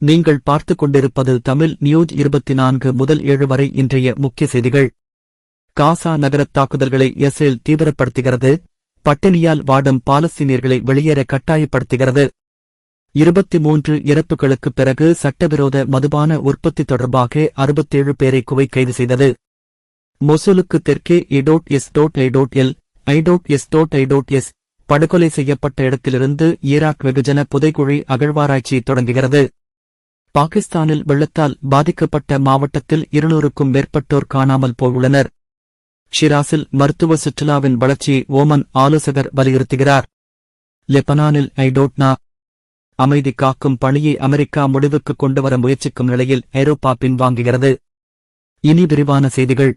நீங்கள் பார்த்துக் கொண்டிருப்பது தமிழ் நியூஸ் இருபத்தி நான்கு முதல் ஏழு வரை இன்றைய முக்கிய செய்திகள். காசா நகரத் தாக்குதல்களை இஸ்ரேல் தீவிரப்படுத்துகிறது. பட்டினியால் வாடும் பாலஸ்தீனியர்களை வெளியேற கட்டாயப்படுத்துகிறது. இருபத்தி மூன்று இறப்புகளுக்குப் பிறகு சட்டவிரோத மதுபான உற்பத்தி தொடர்பாக அறுபத்தேழு பேரை குவை கைது செய்தது. மொசூலுக்கு தெற்கே I dot S dot I dot L I dot S dot I dot S படுகொலை செய்யப்பட்ட இடத்திலிருந்து ஈராக் வெகுஜன புதைக்குழி அகழ்வாராய்ச்சி தொடங்குகிறது. பாகிஸ்தானில் வெள்ளத்தால் பாதிக்கப்பட்ட மாவட்டத்தில் இருநூறுக்கும் மேற்பட்டோர் காணாமல் போயுள்ளனர். ஷிராஸில் மருத்துவ சுற்றுலாவின் வளர்ச்சியை ஓமன் ஆலோசகர் வலியுறுத்துகிறார். லெபனானில் ஐடோட்னா அமைதி காக்கும் பணியை அமெரிக்கா முடிவுக்கு கொண்டுவர முயற்சிக்கும் நிலையில் ஐரோப்பா பின்வாங்குகிறது. இனி விரிவான செய்திகள்.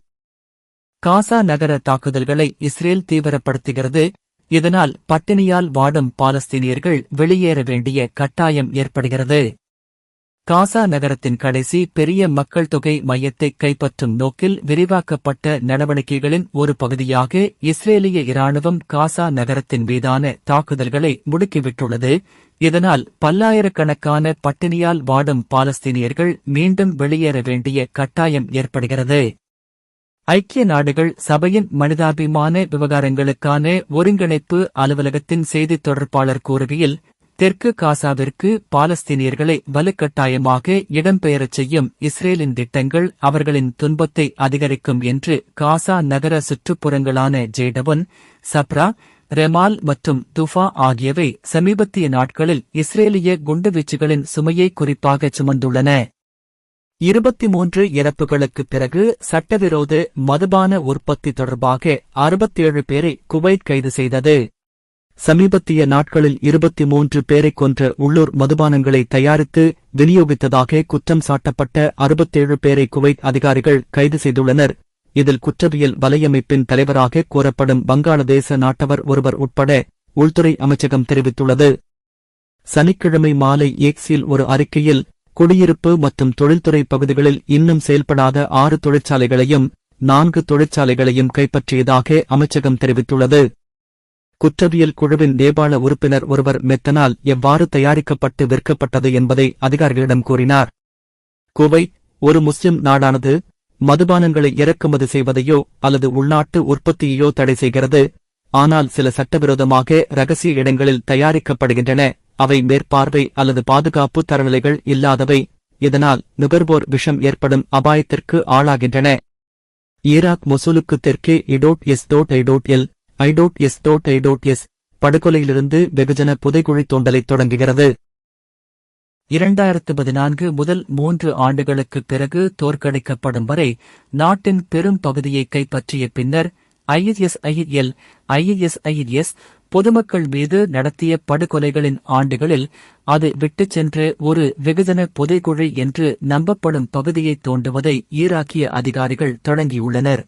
காசா நகர தாக்குதல்களை இஸ்ரேல் தீவிரப்படுத்துகிறது. இதனால் பட்டினியால் வாடும் பாலஸ்தீனியர்கள் வெளியேற வேண்டிய கட்டாயம் ஏற்படுகிறது. காசா நகரத்தின் கடைசி பெரிய மக்கள் தொகை மையத்தை கைப்பற்றும் நோக்கில் விரிவாக்கப்பட்ட நடவடிக்கைகளின் ஒரு பகுதியாக இஸ்ரேலிய இராணுவம் காசா நகரத்தின் மீதான தாக்குதல்களை முடுக்கிவிட்டுள்ளது. இதனால் பல்லாயிரக்கணக்கான பட்டினியால் வாடும் பாலஸ்தீனியர்கள் மீண்டும் வெளியேற வேண்டிய கட்டாயம் ஏற்படுகிறது. ஐக்கிய நாடுகள் சபையின் மனிதாபிமான விவகாரங்களுக்கான ஒருங்கிணைப்பு அலுவலகத்தின் செய்தித் தொடர்பாளர் கூறுகையில் தெற்கு காசாவிற்கு பாலஸ்தீனியர்களை வலுக்கட்டாயமாக இடம்பெயரச் செய்யும் இஸ்ரேலின் திட்டங்கள் அவர்களின் துன்பத்தை அதிகரிக்கும் என்று காசா நகர சுற்றுப்புறங்களான ஜேடவன் சப்ரா ரெமால் மற்றும் துஃபா ஆகியவை சமீபத்திய நாட்களில் இஸ்ரேலிய குண்டுவீச்சுகளின் சுமையை குறிப்பாக சுமந்துள்ளன. இருபத்தி மூன்று இறப்புகளுக்குப் பிறகு சட்டவிரோத மதுபான உற்பத்தி தொடர்பாக அறுபத்தேழு பேரை குவைத் கைது செய்தது. சமீபத்திய நாட்களில் இருபத்தி மூன்று பேரைக் கொன்ற உள்ளூர் மதுபானங்களை தயாரித்து விநியோகித்ததாக குற்றம் சாட்டப்பட்ட அறுபத்தேழு பேரை குவைத் அதிகாரிகள் கைது செய்துள்ளனர். இதில் குற்றவியல் வலையமைப்பின் தலைவராக கூறப்படும் வங்காளதேச நாட்டவர் ஒருவர் உட்பட உள்துறை அமைச்சகம் தெரிவித்துள்ளது. சனிக்கிழமை மாலை எக்ஸில் ஒரு அறிக்கையில் குடியிருப்பு மற்றும் தொழில்துறை பகுதிகளில் இன்னும் செயல்படாத ஆறு தொழிற்சாலைகளையும் நான்கு தொழிற்சாலைகளையும் கைப்பற்றியதாக அமைச்சகம் தெரிவித்துள்ளது. குற்றவியல் குழுவின் நேபாள உறுப்பினர் ஒருவர் மெத்தனால் எவ்வாறு தயாரிக்கப்பட்டு விற்கப்பட்டது என்பதை அதிகாரிகளிடம் கூறினார். குவை ஒரு முஸ்லிம் நாடானது மதுபானங்களை இறக்குமதி செய்வதையோ அல்லது உள்நாட்டு உற்பத்தியையோ தடை செய்கிறது ஆனால் சில சட்டவிரோதமாக ரகசிய இடங்களில் தயாரிக்கப்படுகின்றன அவை மேற்பார்வை அல்லது பாதுகாப்பு தரநிலைகள் இல்லாதவை இதனால் நுகர்வோர் விஷம் ஏற்படும் அபாயத்திற்கு ஆளாகின்றன. ஈராக் மொசூலுக்கு தெற்கே I dot S dot I dot L I dot S dot I dot S படுகொலையிலிருந்து வெகுஜன புதைகுழி தோண்டலை தொடங்குகிறது. இரண்டாயிரத்து பதினான்கு முதல் மூன்று ஆண்டுகளுக்குப் பிறகு தோற்கடிக்கப்படும் வரை நாட்டின் பெரும் பகுதியை கைப்பற்றிய பின்னர் ஐஎஸ்ஐஎல் ஐஎஸ்ஐஎஸ் பொதுமக்கள் மீது நடத்திய படுகொலைகளின் ஆண்டுகளில் அது விட்டுச் சென்று ஒரு வெகுஜன புதைகுழி என்று நம்பப்படும் பகுதியை தோண்டுவதை ஈராக்கிய அதிகாரிகள் தொடங்கியுள்ளனர்.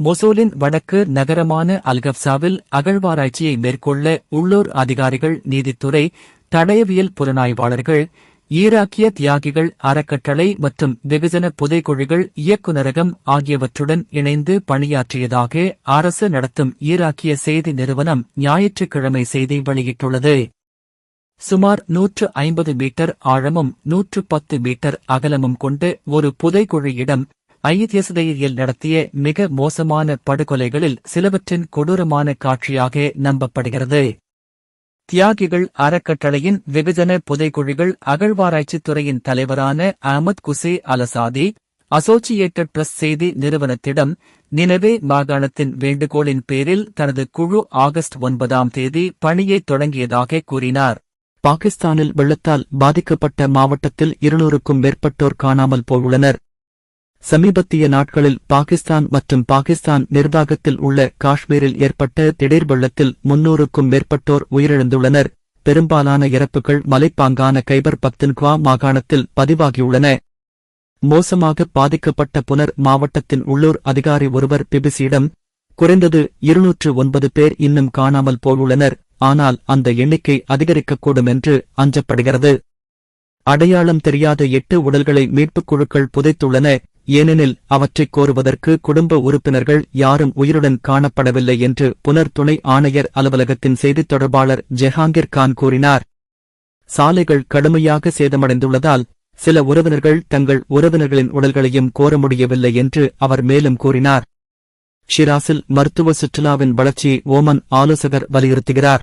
மொசூலின் வடக்கு நகரமான அல்கப்சாவில் அகழ்வாராய்ச்சியை மேற்கொள்ள உள்ளூர் அதிகாரிகள் நீதித்துறை தடயவியல் புலனாய்வாளர்கள் ஈராக்கிய தியாகிகள் அறக்கட்டளை மற்றும் வெகுஜன புதைக்குழிகள் இயக்குநரகம் ஆகியவற்றுடன் இணைந்து பணியாற்றியதாக அரசு நடத்தும் ஈராக்கிய செய்தி நிறுவனம் ஞாயிற்றுக்கிழமை செய்தி வெளியிட்டுள்ளது. சுமார் நூற்று ஐம்பது மீட்டர் ஆழமும் நூற்று பத்து மீட்டர் அகலமும் கொண்டு ஒரு புதைக்குழியிடம் ஐஎஸ்ஐயில் நடத்திய மிக மோசமான படுகொலைகளில் சிலவற்றின் கொடூரமான காட்சியாக நம்பப்படுகிறது. தியாகிகள் அறக்கட்டளையின் வெகுஜன புதைக்குழிகள் அகழ்வாராய்ச்சித் துறையின் தலைவரான Ahmed Qusay Alsadi Associated Press செய்தி நிறுவனத்திடம் நினவே மாகாணத்தின் வேண்டுகோளின் பேரில் தனது குழு ஆகஸ்ட் ஒன்பதாம் தேதி பணியை தொடங்கியதாக கூறினார். பாகிஸ்தானில் வெள்ளத்தால் பாதிக்கப்பட்ட மாவட்டத்தில் இருநூறுக்கும் மேற்பட்டோர் காணாமல் போயுள்ளனர். சமீபத்திய நாட்களில் பாகிஸ்தான் மற்றும் பாகிஸ்தான் நிர்வாகத்தில் உள்ள காஷ்மீரில் ஏற்பட்ட திடீர் வெள்ளத்தில் முன்னூறுக்கும் மேற்பட்டோர் உயிரிழந்துள்ளனர். பெரும்பாலான இறப்புகள் மலைப்பாங்கான கைபர் பக்தின்குவா மாகாணத்தில் பதிவாகியுள்ளன. மோசமாக பாதிக்கப்பட்ட புனர் மாவட்டத்தின் உள்ளூர் அதிகாரி ஒருவர் பிபிசியிடம் குறைந்தது இருநூற்று ஒன்பது பேர் இன்னும் காணாமல் போயுள்ளனர் ஆனால் அந்த எண்ணிக்கை அதிகரிக்கக்கூடும் என்று அஞ்சப்படுகிறது. அடையாளம் தெரியாத எட்டு உடல்களை மீட்புக் குழுக்கள் புதைத்துள்ளன. ஏனெனில் அவற்றைக் கோருவதற்கு குடும்ப உறுப்பினர்கள் யாரும் உயிருடன் காணப்படவில்லை என்று புனர் துணை ஆணையர் அலுவலகத்தின் செய்தித் தொடர்பாளர் ஜெஹாங்கீர் கான் கூறினார். சாலைகள் கடுமையாக சேதமடைந்துள்ளதால் சில உறவினர்கள் தங்கள் உறவினர்களின் உடல்களையும் கோர முடியவில்லை என்று அவர் மேலும் கூறினார். ஷிராஸில் மருத்துவ சுற்றுலாவின் வளர்ச்சியை ஓமன் ஆலோசகர் வலியுறுத்துகிறார்.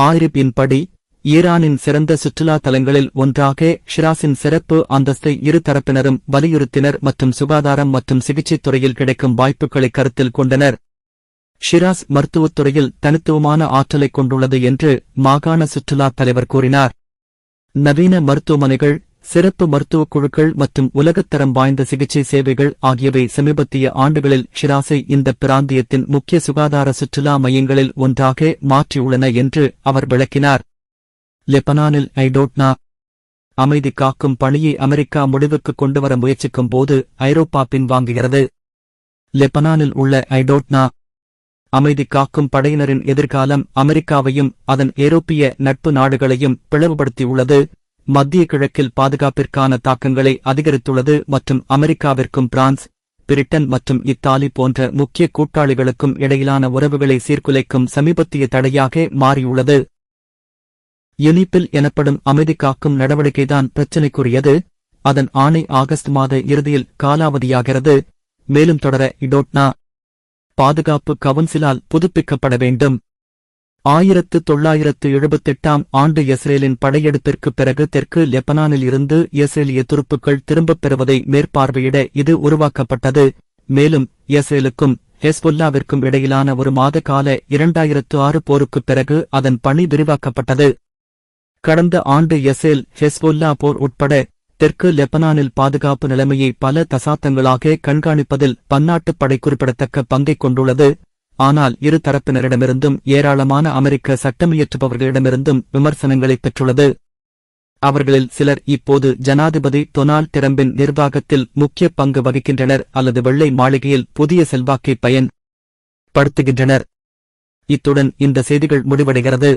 ஆயிரப்பின்படி ஈரானின் சிறந்த சுற்றுலா தலங்களில் ஒன்றாக ஷிராஸின் சிறப்பு அந்தஸ்தை இரு தரப்பினரும் வலியுறுத்தினர் மற்றும் சுகாதாரம் மற்றும் சிகிச்சைத் துறையில் கிடைக்கும் வாய்ப்புகளை கருத்தில் கொண்டனர். ஷிராஸ் மருத்துவத் துறையில் தனித்துவமான ஆற்றலை கொண்டுள்ளது என்று மாகாண சுற்றுலா தலைவர் கூறினார். நவீன மருத்துவமனைகள் சிறப்பு மருத்துவக் குழுக்கள் மற்றும் உலகத்தரம் வாய்ந்த சிகிச்சை சேவைகள் ஆகியவை சமீபத்திய ஆண்டுகளில் ஷிராஸை இந்த பிராந்தியத்தின் முக்கிய சுகாதார சுற்றுலா மையங்களில் ஒன்றாக மாற்றியுள்ளன என்று அவர் விளக்கினார். லெபனானில் ஐடோட்னா அமைதி காக்கும் பணியை அமெரிக்கா முடிவுக்கு கொண்டுவர முயற்சிக்கும் போது ஐரோப்பா பின்வாங்குகிறது. லெபனானில் உள்ள ஐடோட்னா அமைதி காக்கும் படையினரின் எதிர்காலம் அமெரிக்காவையும் அதன் ஐரோப்பிய நட்பு நாடுகளையும் பிளவுபடுத்தியுள்ளது. மத்திய கிழக்கில் பாதுகாப்பிற்கான தாக்கங்களை அதிகரித்துள்ளது மற்றும் அமெரிக்காவிற்கும் பிரான்ஸ் பிரிட்டன் மற்றும் இத்தாலி போன்ற முக்கிய கூட்டாளிகளுக்கும் இடையிலான உறவுகளை சீர்குலைக்கும் சமீபத்திய தடையாக மாறியுள்ளது. எலிப்பில் எனப்படும் அமைதி காக்கும் நடவடிக்கைதான் பிரச்சினைக்குரியது. அதன் ஆணை ஆகஸ்ட் மாத இறுதியில் காலாவதியாகிறது. மேலும் தொடர இடோட்னா பாதுகாப்பு கவுன்சிலால் புதுப்பிக்கப்பட வேண்டும். ஆயிரத்து தொள்ளாயிரத்து எழுபத்தெட்டாம் ஆண்டு இஸ்ரேலின் படையெடுப்பிற்குப் பிறகு தெற்கு லெபனானில் இருந்து இஸ்ரேலிய துருப்புக்கள் திரும்பப் பெறுவதை மேற்பார்வையிட இது உருவாக்கப்பட்டது. மேலும் இஸ்ரேலுக்கும் ஹெஸ்புல்லாவிற்கும் இடையிலான ஒரு மாத கால இரண்டாயிரத்து ஆறு போருக்குப் பிறகு அதன் பணி விரிவாக்கப்பட்டது. கடந்த ஆண்டு எசேல் ஹெஸ்பொல்லா போர் உட்பட தெற்கு லெபனானில் பாதுகாப்பு நிலைமையை பல தசாப்தங்களாக கண்காணிப்பதில் பன்னாட்டுப் படை குறிப்பிடத்தக்க பங்கைக் கொண்டுள்ளது. ஆனால் இரு தரப்பினரிடமிருந்தும் ஏராளமான அமெரிக்க சட்டமியற்றுபவர்களிடமிருந்தும் விமர்சனங்களை பெற்றுள்ளது. அவர்களில் சிலர் இப்போது ஜனாதிபதி டொனால்ட் டிரம்பின் நிர்வாகத்தில் முக்கிய பங்கு வகிக்கின்றனர் அல்லது வெள்ளை மாளிகையில் புதிய செல்வாக்கை பயன் படுத்துகின்றனர் இத்துடன் இந்த செய்திகள் முடிவடைகிறது.